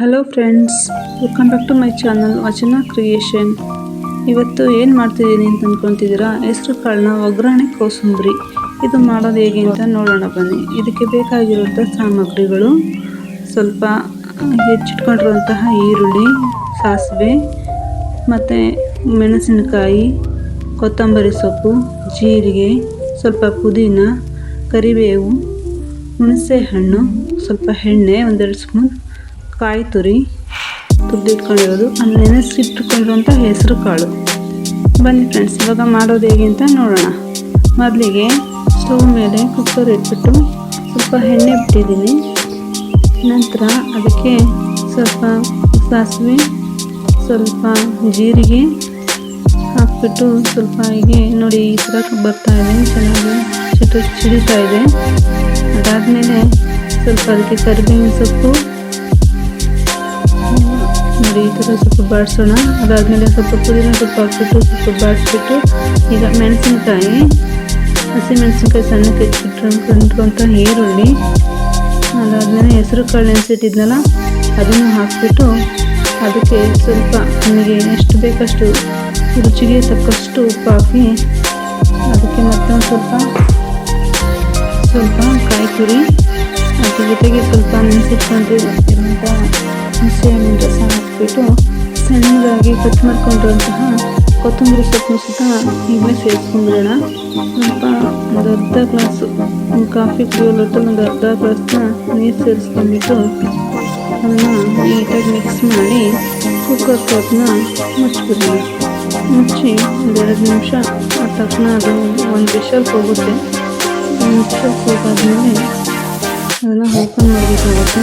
Hello friends welcome back to my channel Vachana creation ಇವತ್ತು ಏನು ಮಾಡ್ತಿದ್ದೀನಿ ಅಂತ ಅಂದ್ಕೊತಿದ್ದೀರಾ ಹೆಸರು ಕಾಳನ್ನ ಒಗ್ಗರಣೆ ಕೋಸಂಬರಿ. ಇದು ಮಾಡೋದು ಹೇಗೆ ಅಂತ ನೋಡೋಣ ಬನ್ನಿ. ಇದಕ್ಕೆ ಬೇಕಾಗಿರುವಂಥ ಸಾಮಗ್ರಿಗಳು ಸ್ವಲ್ಪ ಹೆಚ್ಚಿಟ್ಕೊಂಡಿರುವಂತಹ ಈರುಳ್ಳಿ, ಸಾಸಿವೆ, ಮತ್ತು ಮೆಣಸಿನಕಾಯಿ, ಕೊತ್ತಂಬರಿ ಸೊಪ್ಪು, ಜೀರಿಗೆ, ಸ್ವಲ್ಪ ಪುದೀನ, ಕರಿಬೇವು ಹುಣಸೆ ಹಣ್ಣು ಸ್ವಲ್ಪ ಎಣ್ಣೆ, ಒಂದೆರಡು ಸ್ಪೂನ್ ಕಾಯಿ ತುರಿ, ತುರಿದಿಟ್ಕೊಂಡಿರೋದು ಆಮೇಲೆ ನೆನೆಸಿಟ್ಕೊಂಡಿರುವಂಥ ಹೆಸರು ಕಾಳು. ಬನ್ನಿ ಫ್ರೆಂಡ್ಸ್ ಇವಾಗ ಮಾಡೋದು ಹೇಗೆ ಅಂತ ನೋಡೋಣ. ಮೊದಲಿಗೆ ಸ್ಟವ್ ಮೇಲೆ ಕುಕ್ಕರ್ ಇಟ್ಬಿಟ್ಟು ಸ್ವಲ್ಪ ಎಣ್ಣೆ ಬಿಟ್ಟಿದ್ದೀನಿ. ನಂತರ ಅದಕ್ಕೆ ಸ್ವಲ್ಪ ಸಾಸಿವೆ, ಸ್ವಲ್ಪ ಜೀರಿಗೆ ಹಾಕ್ಬಿಟ್ಟು ಸ್ವಲ್ಪ ಹೀಗೆ ನೋಡಿ ಈ ಥರ ಬರ್ತಾ ಇದೆ, ಚೆನ್ನಾಗಿ ಚಿಟ್ಟು ಚಿಡಿತಾ ಇದೆ. ಅದಾದಮೇಲೆ ಸ್ವಲ್ಪ ಅದಕ್ಕೆ ಕರಿಬೇವಿನ ಸೊಪ್ಪು ನೋಡಿ, ಈ ಥರ ಸ್ವಲ್ಪ ಬಾಡಿಸೋಣ. ಅದಾದಮೇಲೆ ಸ್ವಲ್ಪ ಪುದೀನ ಸೊಪ್ಪು ಹಾಕ್ಬಿಟ್ಟು ಸ್ವಲ್ಪ ಬಾಡಿಸ್ಬಿಟ್ಟು, ಈಗ ಮೆಣಸಿನ್ಕಾಯಿ, ಹಸಿ ಮೆಣಸಿನ್ಕಾಯಿ ಸಣ್ಣಕ್ಕೆ ಹೆಚ್ಚಿಟ್ಟಿರುವಂಥ ಈರುಳ್ಳಿ. ಅದಾದಮೇಲೆ ಹೆಸರು ಕಾಳು ನೆನೆಸಿಟ್ಟಿದ್ನಲ್ಲ, ಅದನ್ನು ಹಾಕಿಬಿಟ್ಟು ಅದಕ್ಕೆ ಸ್ವಲ್ಪ ನಮಗೆ ಎಷ್ಟು ಬೇಕಷ್ಟು ರುಚಿಗೆ ತಕ್ಕಷ್ಟು ಉಪ್ಪು ಹಾಕಿ, ಅದಕ್ಕೆ ಮತ್ತೊಂದು ಸ್ವಲ್ಪ ಸ್ವಲ್ಪ ಕಾಯಿ ತುರಿ. ಅದ್ರ ಜೊತೆಗೆ ಸ್ವಲ್ಪ ನೆನೆಸಿಟ್ಕೊಂಡಿರುವಂಥ ಹುಣಸೆಹಣ್ಣಿನ ರಸ ಸಣ್ಣದಾಗಿ ಕಟ್ ಮಾಡ್ಕೊಂಡಿರುವಂತಹ ಕೊತ್ತಂಬರಿ ಸೊಪ್ಪು ಸುತ್ತ ಈಗಲೇ ಸೇರಿಸ್ಕೊಂಡ್ಬಿಡೋಣ ಸ್ವಲ್ಪ ಒಂದು ಅರ್ಧ ಗ್ಲಾಸು ಕಾಫಿ ಕುಡಿಯೋಲೊತ್ತಲ್ಲಿ ಒಂದು ಅರ್ಧ ಗ್ಲಾಸ್ನ ನೀರು ಸೇರಿಸ್ಕೊಂಡ್ಬಿಟ್ಟು ಅದನ್ನು ನೀಟಾಗಿ ಮಿಕ್ಸ್ ಮಾಡಿ ಕುಕ್ಕರ್ ಅದನ್ನ ಮುಚ್ಚಿಬಿಡೋಣ ಮುಚ್ಚಿ ಒಂದೆರಡು ನಿಮಿಷ ಆದ ತಕ್ಷಣ ಅದು ಒಂದು ವಿಷಲ್ ಹೋಗುತ್ತೆ. ಒಂದು ವಿಷಲ್ ಹೋಗಾದ್ಮೇಲೆ ಅದನ್ನು ಓಪನ್ ಮಾಡಬೇಕಾಗುತ್ತೆ.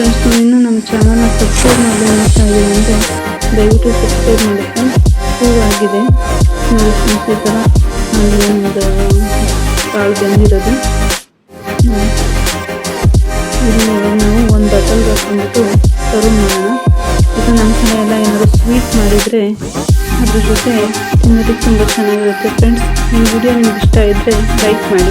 ಫ್ರೆಂಡ್ಸ್ ನೀವು ಇನ್ನೂ ನಮ್ಮ ಚಾನಲ್ನ ಸಬ್ಸ್ಕ್ರೈಬ್ ಮಾಡಿ ಅನ್ನಿಸ್ತಾ ಅಂದರೆ ದಯವಿಟ್ಟು ಸಬ್ಸ್ಕ್ರೈಬ್ ಮಾಡುತ್ತೆ ಹೂವಾಗಿದೆ ನೋಡಿ ಫ್ರೆಂಡ್ಸ್ ಈ ಥರ ಒಂದು ಕಾಳು ಬಂದಿರೋದು. ಇಲ್ಲಿ ನಾವು ಒಂದು ಬಟಲ್ ಹಾಕ್ಕೊಂಡ್ಬಿಟ್ಟು ಸರ್ವ್ ಮಾಡೋಣ. ನಮ್ಮ ಕಡೆ ಎಲ್ಲ ಏನಾದರೂ ಸ್ವೀಟ್ ಮಾಡಿದರೆ ಅದ್ರ ಜೊತೆ ತಿನ್ನೋದಕ್ಕೆ ತುಂಬ ಚೆನ್ನಾಗಿರುತ್ತೆ. ಫ್ರೆಂಡ್ಸ್ ಈ ವಿಡಿಯೋ ನಿಮ್ಗೆ ಇಷ್ಟ ಇದ್ದರೆ ಲೈಕ್ ಮಾಡಿ.